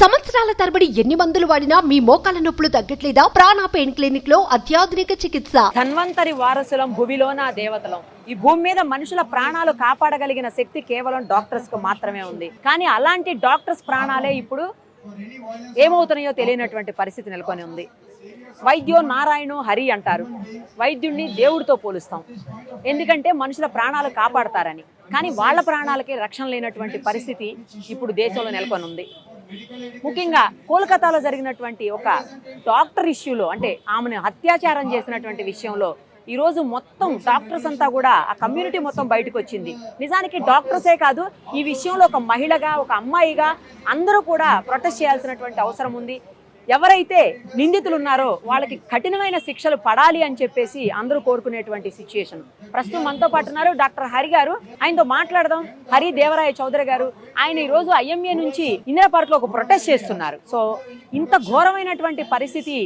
సంవత్సరాల తరబడి ఎన్ని మందులు వాడినా మీ మోకాల నొప్పులు తగ్గట్లేదా? ప్రాణ పెయిన్ క్లినిక్లో అత్యాధునిక చికిత్స. ధన్వంతరి వారసులం భువిలోన దేవతలం. ఈ భూమి మీద మనుషుల ప్రాణాలు కాపాడగలిగిన శక్తి కేవలం డాక్టర్స్కు మాత్రమే ఉంది. కానీ అలాంటి డాక్టర్స్ ప్రాణాలే ఇప్పుడు ఏమవుతున్నాయో తెలియనటువంటి పరిస్థితి నెలకొని ఉంది. వైద్యో నారాయణో హరి అంటారు. వైద్యుణ్ణి దేవుడితో పోలుస్తాం. ఎందుకంటే మనుషుల ప్రాణాలు కాపాడతారని. కానీ వాళ్ళ ప్రాణాలకి రక్షణ లేనటువంటి పరిస్థితి ఇప్పుడు దేశంలో నెలకొని ఉంది. ముఖ్యంగా కోల్కతాలో జరిగినటువంటి ఒక డాక్టర్ ఇష్యూలో అంటే ఆమెను అత్యాచారం చేసినటువంటి విషయంలో ఈరోజు మొత్తం డాక్టర్స్ అంతా కూడా ఆ కమ్యూనిటీ మొత్తం బయటకు వచ్చింది నిజానికి డాక్టర్సే కాదు ఈ విషయంలో ఒక మహిళగా ఒక అమ్మాయిగా అందరూ కూడా ప్రొటెస్ట్ చేయాల్సినటువంటి అవసరం ఉంది. ఎవరైతే నిందితులు ఉన్నారో వాళ్ళకి కఠినమైన శిక్షలు పడాలి అని చెప్పేసి అందరూ కోరుకునేటువంటి సిచ్యుయేషన్ ప్రస్తుతం మనతో పాటు ఉన్నారు డాక్టర్ హరి గారు. ఆయనతో మాట్లాడదాం. హరి దేవరాయ చౌదరి గారు ఆయన ఈ రోజు ఐఎంఏ నుంచి ఇందిరా పార్క్లో ఒక ప్రొటెస్ట్ చేస్తున్నారు. సో ఇంత ఘోరమైనటువంటి పరిస్థితి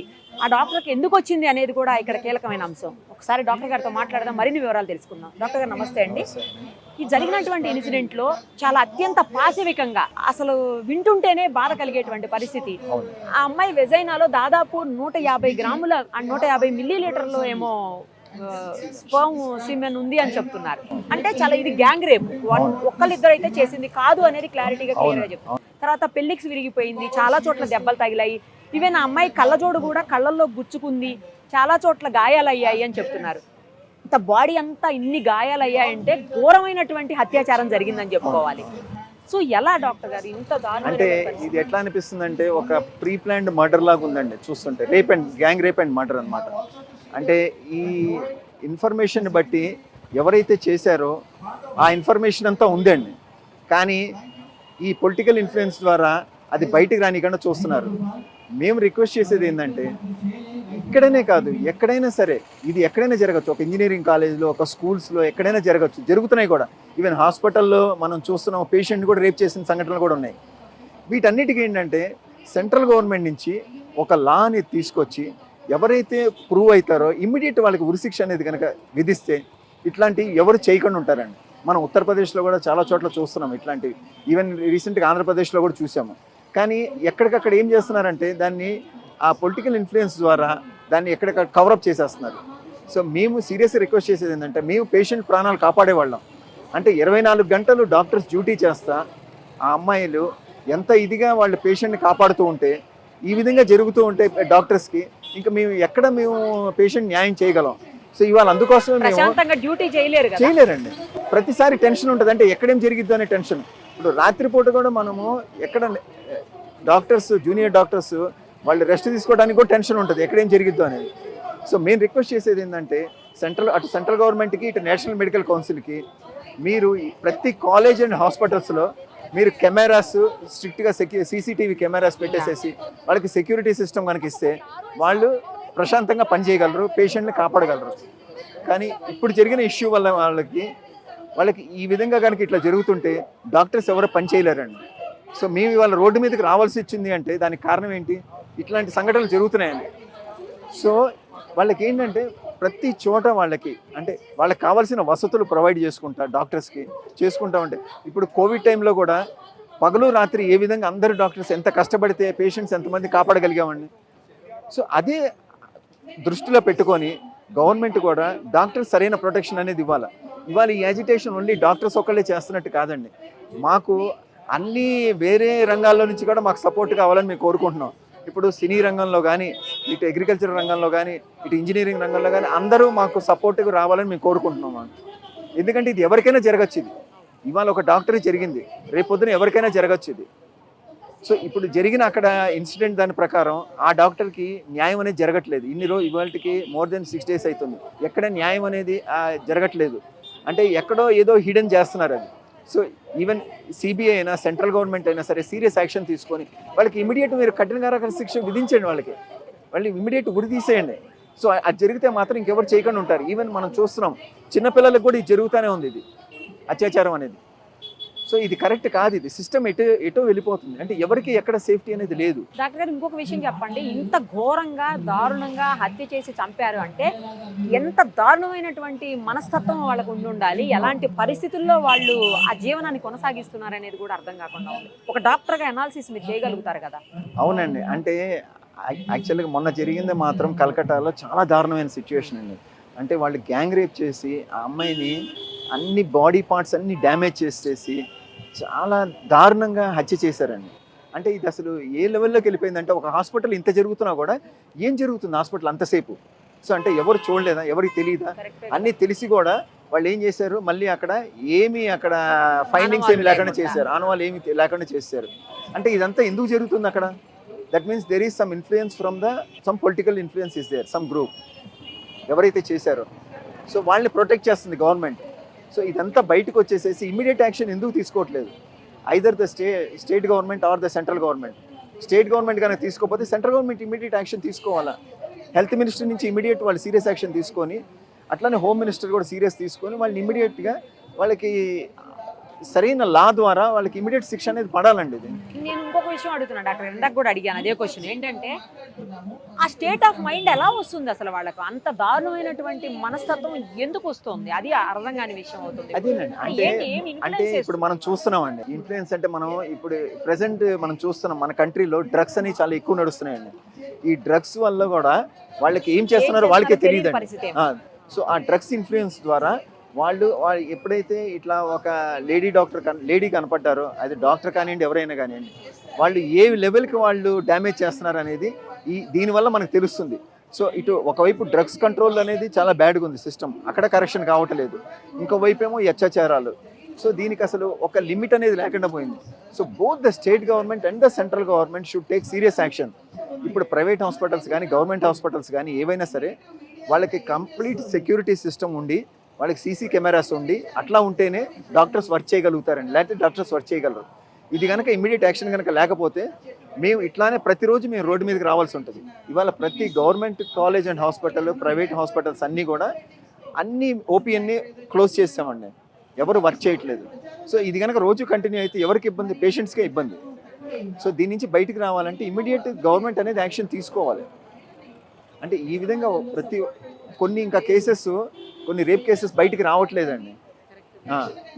ఆ డాక్టర్కి ఎందుకు వచ్చింది అనేది కూడా ఇక్కడ కీలకమైన అంశం. ఒకసారి డాక్టర్ గారితో మాట్లాడదాం మరిన్ని వివరాలు తెలుసుకుందాం. డాక్టర్ గారు నమస్తే అండి. ఈ జరిగినటువంటి ఇన్సిడెంట్లో చాలా అత్యంత పాశవికంగా అసలు వింటుంటేనే బాధ కలిగేటువంటి పరిస్థితి. ఆ అమ్మాయి వెజైనాలో దాదాపు నూట యాభై గ్రాముల నూట యాభై మిల్లీ లీటర్లు ఏమో స్పర్మ్ సిమెన్ ఉంది అని చెప్తున్నారు. అంటే చాలా ఇది గ్యాంగ్ రేప్. వన్ ఒక్కళ్ళిద్దరు అయితే చేసింది కాదు అనేది క్లారిటీగా క్లియర్గా చెప్తారు తర్వాత పెళ్ళిక్స్ విరిగిపోయింది చాలా చోట్ల దెబ్బలు తగిలాయి ఈవెన్ ఆ అమ్మాయి కళ్ళజోడు కూడా కళ్ళల్లో గుచ్చుకుంది. చాలా చోట్ల గాయాలయ్యాయి అని చెప్తున్నారు. ఇంత బాడీ అంతా ఇన్ని గాయాలయ్యాయంటే ఘోరమైనటువంటి అత్యాచారం జరిగిందని చెప్పుకోవాలి. సో ఎలా డాక్టర్ గారు ఇంత అంటే? ఇది ఎట్లా అనిపిస్తుంది అంటే ఒక ప్రీ ప్లాన్డ్ మర్డర్ లాగా ఉందండి చూస్తుంటే. Rape and gang rape and murder అన్నమాట. అంటే ఈ ఇన్ఫర్మేషన్ బట్టి ఎవరైతే చేశారో ఆ ఇన్ఫర్మేషన్ అంతా ఉందండి. కానీ ఈ పొలిటికల్ ఇన్ఫ్లుయెన్స్ ద్వారా అది బయటికి రానికుండా చూస్తున్నారు. మేము రిక్వెస్ట్ చేసేది ఏంటంటే ఇక్కడనే కాదు ఎక్కడైనా సరే ఇది ఎక్కడైనా జరగచ్చు. ఒక ఇంజనీరింగ్ కాలేజ్లో ఒక స్కూల్స్లో ఎక్కడైనా జరగచ్చు. జరుగుతున్నాయి కూడా. ఈవెన్ హాస్పిటల్లో మనం చూస్తున్నాం పేషెంట్ కూడా రేప్ చేసిన సంఘటనలు కూడా ఉన్నాయి. వీటన్నిటికీ ఏంటంటే సెంట్రల్ గవర్నమెంట్ నుంచి ఒక లాని తీసుకొచ్చి ఎవరైతే ప్రూవ్ అవుతారో ఇమ్మీడియట్ వాళ్ళకి ఉరిశిక్ష అనేది కనుక విధిస్తే ఇట్లాంటివి ఎవరు చేయకుండా ఉంటారండి. మనం ఉత్తరప్రదేశ్లో కూడా చాలా చోట్ల చూస్తున్నాం ఇట్లాంటివి. ఈవెన్ రీసెంట్గా ఆంధ్రప్రదేశ్లో కూడా చూసాము. కానీ ఎక్కడికక్కడ ఏం చేస్తున్నారంటే దాన్ని ఆ పొలిటికల్ ఇన్ఫ్లుయెన్స్ ద్వారా దాన్ని ఎక్కడికక్కడ కవరప్ చేసేస్తున్నారు. సో మేము సీరియస్గా రిక్వెస్ట్ చేసేది ఏంటంటే మేము పేషెంట్ ప్రాణాలు కాపాడేవాళ్ళం. అంటే ఇరవై నాలుగు గంటలు డాక్టర్స్ డ్యూటీ చేస్తా ఆ అమ్మాయిలు ఎంత ఇదిగా వాళ్ళ పేషెంట్ని కాపాడుతూ ఉంటే ఈ విధంగా జరుగుతూ ఉంటే డాక్టర్స్కి ఇంకా మేము ఎక్కడ మేము పేషెంట్ న్యాయం చేయగలం. సో ఇవాళ అందుకోసమే మేము డ్యూటీ చేయలేరు చేయలేరండి. ప్రతిసారి టెన్షన్ ఉంటుంది. అంటే ఎక్కడేం జరిగిద్దో అనే టెన్షన్ ఇప్పుడు రాత్రిపూట కూడా మనము ఎక్కడ డాక్టర్స్ జూనియర్ డాక్టర్స్ వాళ్ళు రెస్ట్ తీసుకోవడానికి కూడా టెన్షన్ ఉంటుంది. ఎక్కడేం జరిగిద్దో అనేది. సో మేము రిక్వెస్ట్ చేసేది ఏంటంటే సెంట్రల్ అటు సెంట్రల్ గవర్నమెంట్కి ఇటు నేషనల్ మెడికల్ కౌన్సిల్కి మీరు ప్రతి కాలేజ్ అండ్ హాస్పిటల్స్లో మీరు కెమెరాస్ స్ట్రిక్ట్గా సెక్యూ సీసీటీవీ కెమెరాస్ పెట్టేసేసి వాళ్ళకి సెక్యూరిటీ సిస్టమ్ కనుక ఇస్తే వాళ్ళు ప్రశాంతంగా పనిచేయగలరు పేషెంట్ని కాపాడగలరు. కానీ ఇప్పుడు జరిగిన ఇష్యూ వల్ల వాళ్ళకి వాళ్ళకి ఈ విధంగా కనుక ఇట్లా జరుగుతుంటే డాక్టర్స్ ఎవరు పని చేయలేరండి. సో మేము ఇవాళ రోడ్డు మీదకి రావాల్సి వచ్చింది అంటే దానికి కారణం ఏంటి? ఇట్లాంటి సంఘటనలు జరుగుతున్నాయండి. సో వాళ్ళకి ఏంటంటే ప్రతి చోట వాళ్ళకి అంటే వాళ్ళకి కావాల్సిన వసతులు ప్రొవైడ్ చేసుకుంటా డాక్టర్స్కి చేసుకుంటా ఉంటే. ఇప్పుడు కోవిడ్ టైంలో కూడా పగలు రాత్రి ఏ విధంగా అందరు డాక్టర్స్ ఎంత కష్టపడితే పేషెంట్స్ ఎంతమంది కాపాడగలిగామండి? సో అదే దృష్టిలో పెట్టుకొని గవర్నమెంట్ కూడా డాక్టర్స్ సరైన ప్రొటెక్షన్ అనేది ఇవ్వాలి. ఇవాళ ఈ యాజిటేషన్ ఓన్లీ డాక్టర్స్ ఒక్కళ్ళే చేస్తున్నట్టు కాదండి. మాకు అన్ని వేరే రంగాల్లో నుంచి కూడా మాకు సపోర్ట్ కావాలని మేము కోరుకుంటున్నాం. ఇప్పుడు సినీ రంగంలో కానీ ఇటు అగ్రికల్చర్ రంగంలో కానీ ఇటు ఇంజనీరింగ్ రంగంలో కానీ అందరూ మాకు సపోర్ట్గా రావాలని మేము కోరుకుంటున్నాం ఎందుకంటే ఇది ఎవరికైనా జరగచ్చు ఇది. ఇవాళ ఒక డాక్టర్ జరిగింది. రేపు పొద్దున ఎవరికైనా జరగచ్చు ఇది. సో ఇప్పుడు జరిగిన అక్కడ ఇన్సిడెంట్ దాని ప్రకారం ఆ డాక్టర్కి న్యాయం అనేది జరగట్లేదు. ఇన్ని రోజు ఇవాళకి మోర్ దెన్ సిక్స్ డేస్ అవుతుంది ఎక్కడ న్యాయం అనేది జరగట్లేదు. అంటే ఎక్కడో ఏదో హిడెన్ చేస్తున్నారు అది. సో ఈవెన్ సిబిఐ అయినా సెంట్రల్ గవర్నమెంట్ అయినా సరే సీరియస్ యాక్షన్ తీసుకొని వాళ్ళకి ఇమీడియట్ మీరు కఠిన శిక్ష విధించండి వాళ్ళకి. వాళ్ళు ఇమీడియట్ గురి తీసేయండి. సో అది జరిగితే మాత్రం ఇంకెవరు చేయకుండా ఉంటారు. ఈవెన్ మనం చూస్తున్నాం చిన్నపిల్లలకు కూడా ఇది జరుగుతూనే ఉంది ఇది. అత్యాచారం అనేది. సో ఇది కరెక్ట్ కాదు ఇది. సిస్టమ్ ఎటు ఎటో వెళ్ళిపోతుంది. అంటే ఎవరికి ఎక్కడ సేఫ్టీ అనేది లేదు. డాక్టర్ గారు ఇంకొక విషయం చెప్పండి. ఇంత ఘోరంగా దారుణంగా హత్య చేసి చంపారు అంటే ఎంత దారుణమైనటువంటి మనస్తత్వం వాళ్ళకు ఉండి ఉండాలి? ఎలాంటి పరిస్థితుల్లో వాళ్ళు ఆ జీవనాన్ని కొనసాగిస్తున్నారు అనేది కూడా అర్థం కాకుండా ఉంది. ఒక డాక్టర్గా అనాలిసిస్ మీరు చేయగలుగుతారు కదా? అవునండి. అంటే యాక్- యాక్చువల్గా మొన్న జరిగింది మాత్రం కలకటాలో చాలా దారుణమైన సిచ్యువేషన్ అండి. అంటే వాళ్ళు గ్యాంగ్ రేప్ చేసి ఆ అమ్మాయిని అన్ని బాడీ పార్ట్స్ అన్ని డ్యామేజ్ చేసేసి చాలా దారుణంగా హత్య చేశారండి. అంటే ఇది అసలు ఏ లెవెల్లోకి వెళ్ళిపోయిందంటే ఒక హాస్పిటల్ ఇంత జరుగుతున్నా కూడా ఏం జరుగుతుంది హాస్పిటల్ అంతసేపు సో అంటే ఎవరు చూడలేదా? ఎవరికి తెలియదా అన్నీ తెలిసి కూడా వాళ్ళు ఏం చేశారు? మళ్ళీ అక్కడ ఏమి అక్కడ ఫైండింగ్స్ ఏమి లేకుండా. చేశారు. ఆనవాళ్ళు ఏమి లేకుండా చేశారు. అంటే ఇదంతా ఎందుకు జరుగుతుంది అక్కడ? That means there is some influence from the some political influence is there some group ఎవరైతే చేశారో. సో వాళ్ళని ప్రొటెక్ట్ చేస్తుంది గవర్నమెంట్ సో ఇదంతా బయటకు వచ్చేసేసి ఇమీడియట్ యాక్షన్ ఎందుకు తీసుకోవట్లేదు? Either the stay state government or the central government state government కనుక తీసుకోకపోతే సెంట్రల్ గవర్నమెంట్ ఇమీడియట్ యాక్షన్ తీసుకోవాలా? హెల్త్ మినిస్టర్ నుంచి ఇమీడియట్ వాళ్ళు సీరియస్ యాక్షన్ తీసుకొని అట్లానే హోమ్ మినిస్టర్ కూడా సీరియస్ తీసుకొని వాళ్ళని ఇమీడియట్గా వాళ్ళకి సరైన లా ద్వారా వాళ్ళకి ఇమీడియట్ శిక్ష అనేది పడాలండి ఇది. నేను ఇంకొక విషయం అడుగుతున్నా డాక్టర్ ఇందాక కూడా అడిగాను అదే క్వశ్చన్ ఏంటంటే ఆ స్టేట్ ఆఫ్ మైండ్ ఎలా వస్తుంది అసలు వాళ్ళకు? అంత దారుణమైనటువంటి మనస్తత్వం ఎందుకు వస్తుంది? అది అర్థం కాని విషయం అవుతుంది. అదేనండి. అంటే అంటే ఇప్పుడు మనం చూస్తున్నామండి. ఇన్ఫ్లుయెన్స్ అంటే మనం ఇప్పుడు ప్రెసెంట్ మనం చూస్తున్నాం మన కంట్రీలో డ్రగ్స్ అనేవి చాలా ఎక్కువ నడుస్తున్నాయండి. ఈ డ్రగ్స్ వల్ల కూడా వాళ్ళకి ఏం చేస్తున్నారో వాళ్ళకే ఏమో. సో ఆ డ్రగ్స్ ఇన్ఫ్లుయెన్స్ ద్వారా వాళ్ళు వాళ్ళు ఎప్పుడైతే ఇట్లా ఒక లేడీ డాక్టర్ కన్ లేడీ కనపడ్డారో అది డాక్టర్ కానివ్వండి ఎవరైనా కానివ్వండి వాళ్ళు ఏ లెవెల్కి వాళ్ళు డ్యామేజ్ చేస్తున్నారు అనేది ఈ దీనివల్ల మనకు తెలుస్తుంది. సో ఇటు ఒకవైపు డ్రగ్స్ కంట్రోల్ అనేది చాలా బ్యాడ్గా ఉంది సిస్టమ్. అక్కడ కరెక్షన్ కావట్లేదు. ఇంకోవైపు ఏమో ఈ అత్యాచారాలు. సో దీనికి అసలు ఒక లిమిట్ అనేది లేకుండా పోయింది. So both the state government and the central government should take serious action. ఇప్పుడు ప్రైవేట్ హాస్పిటల్స్ కానీ గవర్నమెంట్ హాస్పిటల్స్ కానీ ఏవైనా సరే వాళ్ళకి కంప్లీట్ సెక్యూరిటీ సిస్టమ్ ఉండి వాళ్ళకి సీసీ కెమెరాస్ ఉండి అట్లా ఉంటేనే డాక్టర్స్ వర్క్ చేయగలుగుతారండి. లేకపోతే డాక్టర్స్ వర్క్ చేయగలరు. ఇది కనుక ఇమీడియట్ యాక్షన్ కనుక లేకపోతే మేము ఇట్లానే ప్రతిరోజు మేము రోడ్డు మీదకి రావాల్సి ఉంటుంది. ఇవాళ ప్రతి government college and hospital private hospitals అన్నీ కూడా అన్ని ఓపీఎన్ని క్లోజ్ చేస్తామండి. ఎవరు వర్క్ చేయట్లేదు. సో ఇది కనుక రోజు కంటిన్యూ అయితే ఎవరికి ఇబ్బంది? పేషెంట్స్కే ఇబ్బంది. సో దీని నుంచి బయటికి రావాలంటే ఇమీడియట్ గవర్నమెంట్ అనేది యాక్షన్ తీసుకోవాలి. అంటే ఈ విధంగా ప్రతి కొన్ని ఇంకా కేసెస్ కొన్ని రేప్ కేసెస్ బయటికి రావట్లేదండి.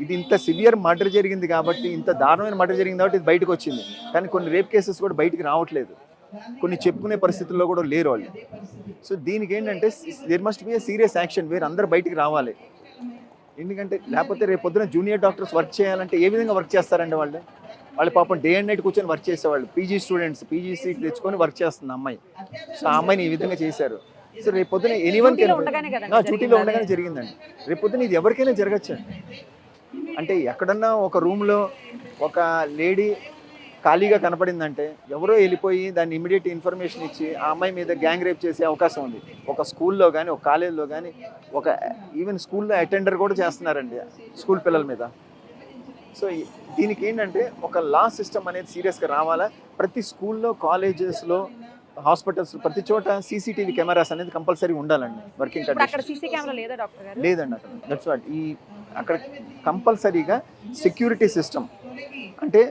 ఇది ఇంత సివియర్ మర్డర్ జరిగింది కాబట్టి ఇంత దారుణమైన మర్డర్ జరిగింది కాబట్టి ఇది బయటకు వచ్చింది. కానీ కొన్ని రేప్ కేసెస్ కూడా బయటికి రావట్లేదు. కొన్ని చెప్పుకునే పరిస్థితుల్లో కూడా లేరు వాళ్ళు. సో దీనికి ఏంటంటే there must be a serious action వేరు అందరు బయటికి రావాలి. ఎందుకంటే లేకపోతే రేపు పొద్దున జూనియర్ డాక్టర్స్ వర్క్ చేయాలంటే ఏ విధంగా వర్క్ చేస్తారండి వాళ్ళు? వాళ్ళు పాపం డే అండ్ నైట్ కూర్చొని వర్క్ చేసేవాళ్ళు. పీజీ స్టూడెంట్స్ పీజీ సీట్ తెచ్చుకొని వర్క్ చేస్తుంది అమ్మాయి. సో ఆ అమ్మాయిని ఈ విధంగా చేశారు. సో రేపు పొద్దున ఎనీవన్ డ్యూటీలో ఉండగానే జరిగిందండి. రేపు పొద్దున ఇది ఎవరికైనా జరగచ్చండి అంటే ఎక్కడన్నా ఒక రూమ్లో ఒక లేడీ ఖాళీగా కనపడిందంటే ఎవరో వెళ్ళిపోయి దాన్ని ఇమీడియట్ ఇన్ఫర్మేషన్ ఇచ్చి ఆ అమ్మాయి మీద గ్యాంగ్ రేప్ చేసే అవకాశం ఉంది. ఒక స్కూల్లో కానీ ఒక కాలేజీలో కానీ ఒక ఈవెన్ స్కూల్లో అటెండర్ కూడా చేస్తున్నారండి స్కూల్ పిల్లల మీద. సో దీనికి ఏంటంటే ఒక లా సిస్టమ్ అనేది సీరియస్గా రావాలా? ప్రతి స్కూల్లో కాలేజెస్లో హాస్పిటల్స్ ప్రతి చోట సీసీటీవీ కెమెరాస్ అనేది కంపల్సరీ ఉండాలండి వర్కింగ్ లేదండి అక్కడ. దట్స్ వాట్ ఈ అక్కడ కంపల్సరీగా సెక్యూరిటీ సిస్టమ్. అంటే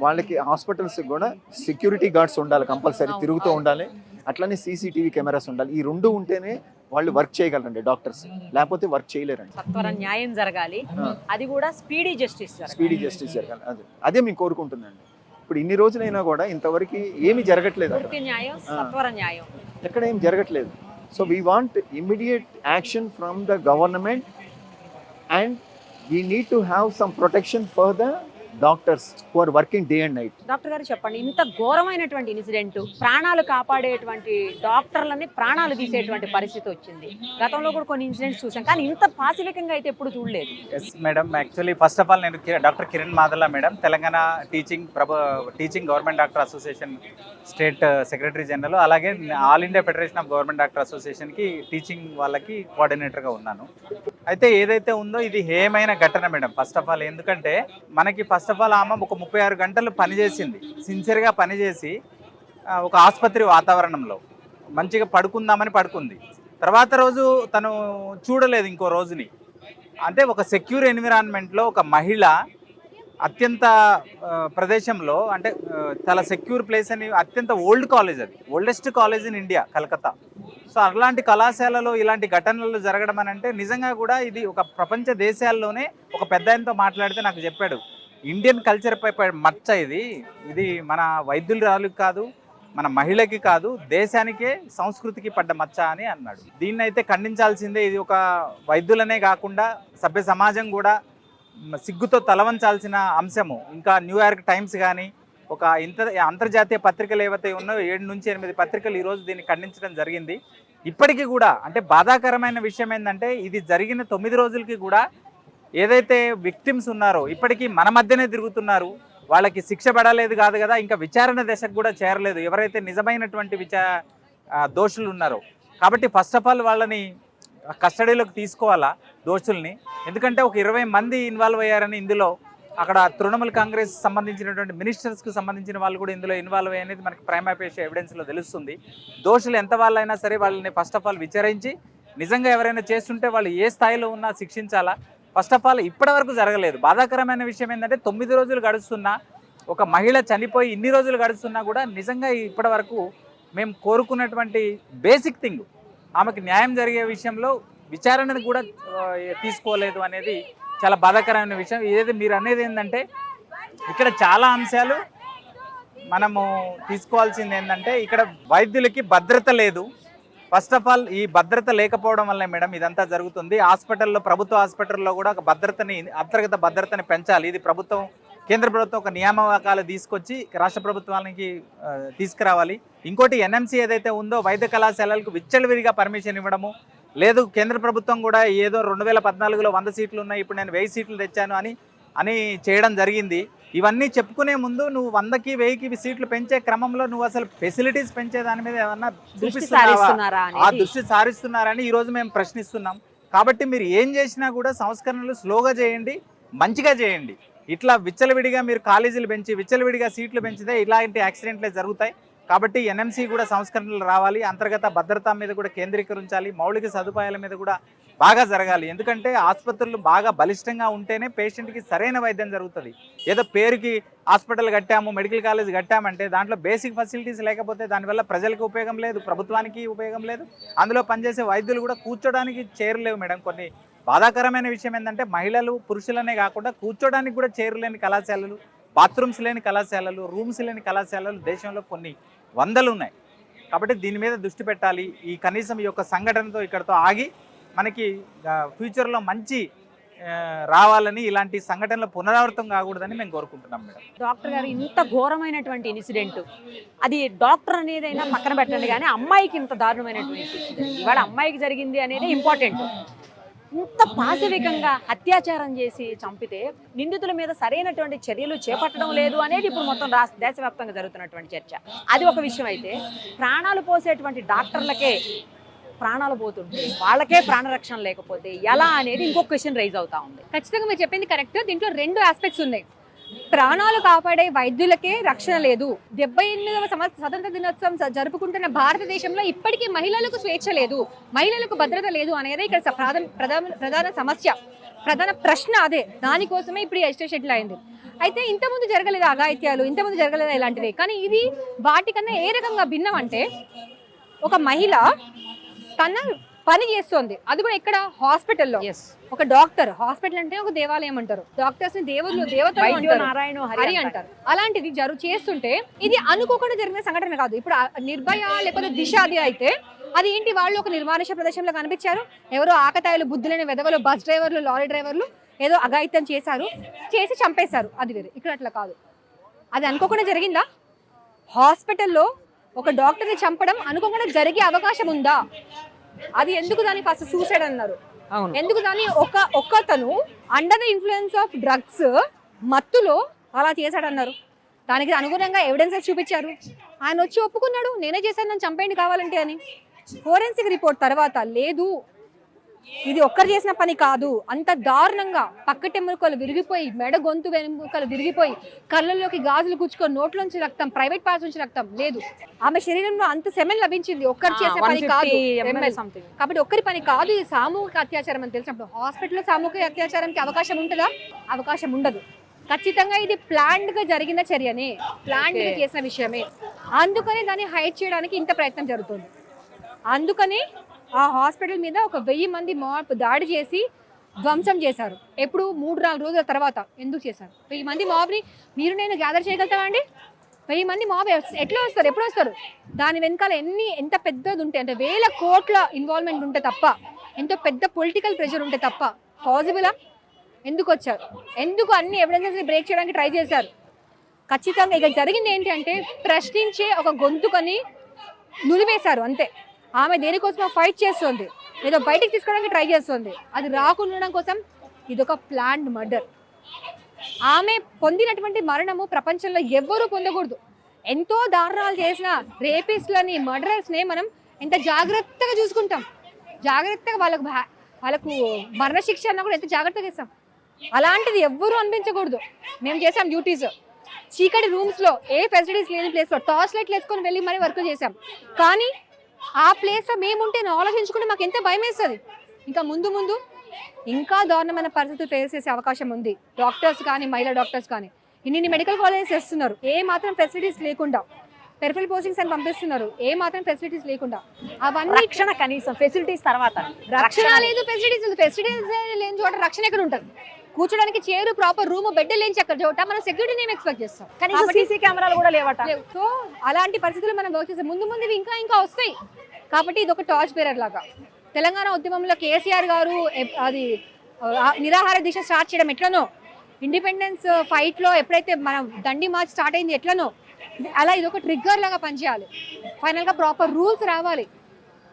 వాళ్ళకి హాస్పిటల్స్ కూడా సెక్యూరిటీ గార్డ్స్ ఉండాలి కంపల్సరీ తిరుగుతూ. ఉండాలి. అట్లనే సీసీటీవీ కెమెరాస్ ఉండాలి. ఈ రెండు ఉంటేనే వాళ్ళు వర్క్ చేయగలరండి డాక్టర్స్. లేకపోతే వర్క్ చేయలేరండి. సత్వర న్యాయం జరగాలి. అది కూడా స్పీడీ జస్టిస్ స్పీడీ జస్టిస్ జరగాలి. అదే అదే మేము కోరుకుంటుందండి ఇప్పుడు ఇన్ని రోజులైనా కూడా ఇంతవరకు ఏమీ జరగట్లేదు ఎక్కడ ఏం జరగట్లేదు. So we want immediate action from the government and we need to have some protection for the doctors are working day and night doctor గారు చెప్పండి ఇంత ఘోరమైనటువంటి ఇన్సిడెంట్ ప్రాణాలు కాపాడేటువంటి డాక్టర్లని ప్రాణాలు తీసేటువంటి పరిస్థితి వచ్చింది. గతంలో కూడా కొన్ని ఇన్సిడెంట్స్ చూసాం కానీ ఇంత పాశవికంగా అయితే ఎప్పుడు చూడలేదు. Yes madam actually first of all నేను doctor Kiran Madala madam Telangana teaching ప్రభ teaching government doctor association state secretary general అలాగే all India federation of government doctor అసోసియేషన్కి teaching వాళ్ళకి కోఆర్డినేటర్గా ఉన్నాను. అయితే ఏదైతే ఉందో ఇది హేమైన ఘటన మేడం ఫస్ట్ ఆఫ్ ఆల్ ఎందుకంటే మనకి ఫస్ట్ ఆఫ్ ఆల్ ఆమె ఒక ముప్పై ఆరు గంటలు పనిచేసింది సిన్సియర్గా పనిచేసి ఒక ఆసుపత్రి వాతావరణంలో. మంచిగా పడుకుందామని పడుకుంది. తర్వాత రోజు తను చూడలేదు ఇంకో రోజుని. అంటే ఒక సెక్యూర్ ఎన్విరాన్మెంట్లో ఒక మహిళ అత్యంత ప్రదేశంలో అంటే చాలా సెక్యూర్ ప్లేస్ అని అత్యంత ఓల్డ్ కాలేజ్ అది. Oldest college in India Calcutta so అలాంటి కళాశాలలో ఇలాంటి ఘటనలు జరగడం అని అంటే నిజంగా కూడా ఇది ఒక ప్రపంచ దేశాల్లోనే ఒక పెద్ద ఆయనతో మాట్లాడితే నాకు చెప్పాడు. ఇండియన్ కల్చర్ పై మచ్చ ఇది. ఇది మన వైద్యులు కాదు మన మహిళకి కాదు దేశానికే సంస్కృతికి పడ్డ మచ్చ అని అన్నాడు. దీన్ని అయితే ఖండించాల్సిందే ఇది ఒక వైద్యులనే కాకుండా సభ్య సమాజం కూడా సిగ్గుతో తలవంచాల్సిన అంశము. ఇంకా న్యూయార్క్ టైమ్స్ కానీ ఒక ఇంత అంతర్జాతీయ పత్రికలు ఏవైతే ఉన్నాయో ఏడు నుంచి ఎనిమిది పత్రికలు ఈరోజు దీన్ని ఖండించడం జరిగింది. ఇప్పటికీ కూడా అంటే బాధాకరమైన విషయం ఏంటంటే ఇది జరిగిన తొమ్మిది రోజులకి కూడా ఏదైతే విక్టిమ్స్ ఉన్నారో ఇప్పటికీ మన మధ్యనే తిరుగుతున్నారు వాళ్ళకి శిక్ష పడలేదు కాదు కదా ఇంకా విచారణ దశకు కూడా చేరలేదు. ఎవరైతే నిజమైనటువంటి విచా దోషులు ఉన్నారో. కాబట్టి ఫస్ట్ ఆఫ్ ఆల్ వాళ్ళని కస్టడీలోకి తీసుకోవాలా దోషుల్ని? ఎందుకంటే ఒక ఇరవై మంది ఇన్వాల్వ్ అయ్యారని ఇందులో అక్కడ తృణమూల్ కాంగ్రెస్ సంబంధించినటువంటి మినిస్టర్స్కి సంబంధించిన వాళ్ళు కూడా ఇందులో ఇన్వాల్వ్ అయ్యేది మనకి ప్రైమ్ ఎవిడెన్స్లో తెలుస్తుంది. దోషులు ఎంత వాళ్ళైనా సరే వాళ్ళని ఫస్ట్ ఆఫ్ ఆల్ విచారించి నిజంగా ఎవరైనా చేస్తుంటే వాళ్ళు ఏ స్థాయిలో ఉన్నా శిక్షించాలా? ఫస్ట్ ఆఫ్ ఆల్ ఇప్పటి వరకు జరగలేదు. బాధాకరమైన విషయం ఏంటంటే తొమ్మిది రోజులు గడుస్తున్నా ఒక మహిళ చనిపోయి ఇన్ని రోజులు గడుస్తున్నా కూడా నిజంగా ఇప్పటి వరకు మేము కోరుకున్నటువంటి బేసిక్ థింగ్ ఆమెకు న్యాయం జరిగే విషయంలో విచారణను కూడా తీసుకోలేదు అనేది చాలా బాధాకరమైన విషయం. ఏది మీరు అనేది ఏంటంటే ఇక్కడ చాలా అంశాలు మనము తీసుకోవాల్సింది ఏంటంటే ఇక్కడ వైద్యులకి భద్రత లేదు. ఫస్ట్ ఆఫ్ ఆల్ ఈ భద్రత లేకపోవడం వల్ల మేడం ఇదంతా జరుగుతుంది. హాస్పిటల్లో ప్రభుత్వ హాస్పిటల్లో కూడా ఒక భద్రతని అంతర్గత భద్రతని పెంచాలి. ఇది ప్రభుత్వం కేంద్ర ప్రభుత్వం ఒక నియామకాలు తీసుకొచ్చి రాష్ట్ర ప్రభుత్వానికి తీసుకురావాలి. ఇంకోటి ఎన్ఎంసీ ఏదైతే ఉందో వైద్య కళాశాలలకు విచ్చలవిడిగా పర్మిషన్ ఇవ్వడము. లేదు కేంద్ర ప్రభుత్వం కూడా ఏదో రెండు వేల పద్నాలుగులో వంద సీట్లు ఉన్నాయి ఇప్పుడు నేను వెయ్యి సీట్లు తెచ్చాను అని అని చేయడం జరిగింది. ఇవన్నీ చెప్పుకునే ముందు నువ్వు వందకి వెయ్యికి సీట్లు పెంచే క్రమంలో నువ్వు అసలు ఫెసిలిటీస్ పెంచే దాని మీద ఏమన్నా దృష్టి చూపిస్తున్నావా? సారిస్తున్నారా ఆ దృష్టి సారిస్తున్నారని ఈ రోజు మేము ప్రశ్నిస్తున్నాం. కాబట్టి మీరు ఏం చేసినా కూడా సంస్కరణలు స్లోగా చేయండి మంచిగా చేయండి. ఇట్లా విచ్చలవిడిగా మీరు కాలేజీలు పెంచి విచ్చలవిడిగా సీట్లు పెంచితే ఇలాంటి యాక్సిడెంట్లే జరుగుతాయి. కాబట్టి ఎన్ఎంసీ కూడా సంస్కరణలు రావాలి అంతర్గత భద్రత మీద కూడా కేంద్రీకరించాలి మౌలిక సదుపాయాల మీద కూడా బాగా జరగాలి. ఎందుకంటే ఆసుపత్రులు బాగా బలిష్టంగా ఉంటేనే పేషెంట్కి సరైన వైద్యం జరుగుతుంది. ఏదో పేరుకి హాస్పిటల్ కట్టాము మెడికల్ కాలేజ్ కట్టామంటే దాంట్లో బేసిక్ ఫెసిలిటీస్ లేకపోతే దానివల్ల ప్రజలకు ఉపయోగం లేదు ప్రభుత్వానికి ఉపయోగం లేదు. అందులో పనిచేసే వైద్యులు కూడా కూర్చోడానికి చేరలేవు మేడం. కొన్ని బాధాకరమైన విషయం ఏంటంటే మహిళలు పురుషులనే కాకుండా కూర్చోడానికి కూడా చేరులేని కళాశాలలు బాత్రూమ్స్ లేని కళాశాలలు రూమ్స్ లేని కళాశాలలు దేశంలో కొన్ని వందలు ఉన్నాయి. కాబట్టి దీని మీద దృష్టి పెట్టాలి. ఈ కనీసం ఈ యొక్క సంఘటనతో ఇక్కడతో ఆగి మనకి ఫ్యూచర్లో మంచి రావాలని ఇలాంటి సంఘటనలు పునరావృతం కాకూడదని మేము కోరుకుంటున్నాం మేడం. డాక్టర్ గారు ఇంత ఘోరమైనటువంటి ఇన్సిడెంట్ అది డాక్టర్ అనేదైనా పక్కన పెట్టండి కానీ అమ్మాయికి ఇంత దారుణమైనటువంటి ఇవాళ అమ్మాయికి జరిగింది అనేది ఇంపార్టెంట్ ఇంత పాశవికంగా అత్యాచారం చేసి చంపితే నిందితుల మీద సరైనటువంటి చర్యలు చేపట్టడం లేదు అనేది ఇప్పుడు మొత్తం రాష్ట్ర దేశవ్యాప్తంగా జరుగుతున్నటువంటి చర్చ. అది ఒక విషయం అయితే ప్రాణాలు పోసేటువంటి డాక్టర్లకే ప్రాణాలు పోతుంటాయి. వాళ్ళకే ప్రాణరక్షణ లేకపోతే ఎలా అనేది ఇంకొక క్వశ్చన్ రైజ్ అవుతా ఉంది. ఖచ్చితంగా మీరు చెప్పింది కరెక్ట్ దీంట్లో రెండు ఆస్పెక్ట్స్ ఉన్నాయి. ప్రాణాలు కాపాడే వైద్యులకే రక్షణ లేదు. డెబ్బై ఎనిమిదవ సంవత్సర స్వతంత్ర దినోత్సవం జరుపుకుంటున్న భారతదేశంలో ఇప్పటికీ మహిళలకు స్వేచ్ఛ లేదు. మహిళలకు భద్రత లేదు అనేది ఇక్కడ ప్రధాన ప్రధాన ప్రధాన సమస్య. ప్రధాన ప్రశ్న అదే. దానికోసమే ఇప్పుడు ఎస్టే షెడ్యూల్ అయింది. అయితే ఇంతకుముందు జరగలేదు అఘాయిత్యాలు? ఇంతకుముందు జరగలేదు ఇలాంటివి? కానీ ఇది వాటికన్నా ఏ రకంగా భిన్నం అంటే ఒక మహిళ తన పని చేస్తోంది. అది కూడా ఎక్కడ? హాస్పిటల్లో. ఒక డాక్టర్. హాస్పిటల్ అంటే ఒక దేవాలయం అంటారు. డాక్టర్స్ని దేవుళ్ళు దేవతలు వైద్యో అంటారు. నారాయణ హరి అంటారు. అలాంటిది జరు చేస్తుంటే ఇది అనుకోకుండా జరిగిన సంఘటన కాదు. ఇప్పుడు నిర్భయ లేకపోతే దిశ అది అయితే అది ఏంటి? వాళ్ళు ఒక నిర్మానుష ప్రదేశంలో కనిపించారు. ఎవరో ఆకతాయిలు బుద్ధులైన వెధవలు బస్ డ్రైవర్లు లారీ డ్రైవర్లు ఏదో అఘాయిత్యం చేశారు. చేసి చంపేశారు. అది వేరే. ఇక్కడ అట్లా కాదు. అది అనుకోకుండా జరిగిందా? హాస్పిటల్లో ఒక డాక్టర్ని చంపడం అనుకోకుండా జరిగే అవకాశం ఉందా? అది ఎందుకు దాన్ని ఫస్ట్ సూసైడ్ అన్నారు? ఎందుకు దాన్ని ఒక ఒక్కతను under the influence of drugs మత్తులో అలా చేశాడన్నారు? దానికి అనుగుణంగా ఎవిడెన్సెస్ చూపించారు. ఆయన వచ్చి ఒప్పుకున్నాడు. నేనే చేశాను నన్ను చంపేయండి కావాలంటే అని. ఫోరెన్సిక్ రిపోర్ట్ తర్వాత లేదు. ఇది ఒక్కరు చేసిన పని కాదు. అంత దారుణంగా పక్కటెముకలు విరిగిపోయి మెడ గొంతు వెనుకలు విరిగిపోయి కళ్ళల్లోకి గాజులు గుచ్చుకొని నోట్లోంచి రక్తం ప్రైవేట్ పార్ట్స్ నుంచి రక్తం లేదు. ఆమె శరీరంలో అంత సెమెన్ లభించింది. ఒక్కరు చేసిన పని కాదు. కాబట్టి ఒక్కరి పని కాదు. ఇది సామూహిక అత్యాచారం అని తెలిసినప్పుడు హాస్పిటల్లో సామూహిక అత్యాచారానికి అవకాశం ఉంటుందా? అవకాశం ఉండదు. ఖచ్చితంగా ఇది ప్లాన్డ్గా జరిగిన చర్యనే. ప్లాన్డ్గా. చేసిన విషయమే. అందుకనే దాన్ని హైడ్ చేయడానికి ఇంత ప్రయత్నం జరుగుతుంది. అందుకని ఆ హాస్పిటల్ మీద ఒక వెయ్యి మంది మాప్ దాడి చేసి ధ్వంసం చేశారు. ఎప్పుడు మూడు నాలుగు రోజుల తర్వాత ఎందుకు చేశారు? వెయ్యి మంది మాబ్ని మీరు నేను గ్యాదర్ చేయగలుగుతామండి వెయ్యి మంది మాబ్ ఎట్లా వస్తారు? ఎప్పుడు వస్తారు? దాని వెనకాల ఎన్ని ఎంత పెద్దది ఉంటే అంటే వేల కోట్ల ఇన్వాల్వ్మెంట్ ఉంటే తప్ప ఎంతో పెద్ద పొలిటికల్ ప్రెషర్ ఉంటే తప్ప పాసిబులా ఎందుకు వచ్చారు? ఎందుకు అన్ని ఎవిడెన్సెస్ బ్రేక్ చేయడానికి ట్రై చేశారు? ఖచ్చితంగా ఇక జరిగింది ఏంటి అంటే ప్రశ్నించే ఒక గొంతుకని నులివేశారు అంతే. ఆమె దేనికోసం ఫైట్ చేస్తుంది. ఏదో బయటికి తీసుకోవడానికి ట్రై చేస్తుంది. అది రాకుండా ఉండడం కోసం ఇదొక ప్లాండ్ మర్డర్ ఆమె పొందినటువంటి మరణము ప్రపంచంలో ఎవ్వరూ పొందకూడదు. ఎంతో దారుణాలు చేసిన రేపిస్ట్లని మర్డరర్స్ని మనం ఎంత జాగ్రత్తగా చూసుకుంటాం. జాగ్రత్తగా వాళ్ళకు వాళ్ళకు మరణశిక్ష అన్నా కూడా ఎంత జాగ్రత్తగా ఇస్తాం అలాంటిది ఎవ్వరూ అనిపించకూడదు మేము చేసాం డ్యూటీస్ చీకటి రూమ్స్లో ఏ ఫెసిలిటీస్ లేని ప్లేస్లో టార్చ్ లైట్లు వేసుకొని వెళ్ళి మరీ వర్క్ చేసాం కానీ ఆ ప్లేస్లో మేముంటే ఆలోచించుకుంటే మాకు ఎంత భయం వేస్తుంది. ఇంకా ముందు ముందు ఇంకా దారుణమైన పరిస్థితులు ఫేస్ చేసే అవకాశం ఉంది. డాక్టర్స్ కానీ మహిళా డాక్టర్స్ కానీ. ఇన్ని మెడికల్ కాలేజెస్ చేస్తున్నారు. ఏ మాత్రం ఫెసిలిటీస్ లేకుండా పెరిఫల్ పోస్టింగ్స్ అని పంపిస్తున్నారు. ఏ మాత్రం ఫెసిలిటీస్ లేకుండా. అవన్నీ రక్షణ కనీసం ఫెసిలిటీస్ తర్వాత. రక్షణ లేదు ఫెసిలిటీస్ లేదు. ఫెసిలిటీస్ లేని చోట రక్షణ ఎక్కడ ఉంటుంది? కూర్చోడానికి చైర్ ప్రాపర్ రూమ్ బెడ్ లేని చక్క చోట మనం సెక్యూరిటీ ఏం ఎక్స్పెక్ట్ చేస్తాం? కాబట్టి- సీసీ కెమెరాలు కూడా లేవట. లేవు. సో అలాంటి పరిస్థితులు మనం వర్క్ చేస్తాం ముందు ముందు ఇంకా ఇంకా వస్తాయి. కాబట్టి ఇది ఒక టార్చ్ బేరర్ లాగా. తెలంగాణ ఉద్యమంలో కేసీఆర్ గారు అది నిరాహార దీక్ష స్టార్ట్ చేయడం ఎట్లనో? ఇండిపెండెన్స్ ఫైట్లో ఎప్పుడైతే మన దండి మార్చ్ స్టార్ట్ అయింది ఎట్లనో? అలా ఇది ఒక ట్రిగ్గర్ లాగా పనిచేయాలి. ఫైనల్గా ప్రాపర్ రూల్స్ రావాలి.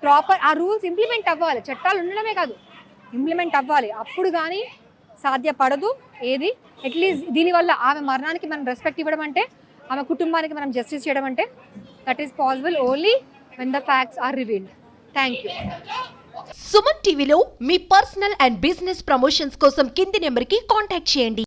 ప్రాపర్ ఆ రూల్స్ ఇంప్లిమెంట్ అవ్వాలి. చట్టాలు ఉండడమే కాదు. ఇంప్లిమెంట్ అవ్వాలి. అప్పుడు కానీ సాధ్యపడదు. ఏది? అట్లీస్ట్ దీనివల్ల ఆమె మరణానికి మనం రెస్పెక్ట్ ఇవ్వడం అంటే ఆమె కుటుంబానికి మనం జస్టిస్ చేయడం అంటే that is possible only when the facts are revealed thank you Suman టీవీలో మీ పర్సనల్ అండ్ బిజినెస్ ప్రమోషన్స్ కోసం కింది నెంబర్కి కాంటాక్ట్ చేయండి.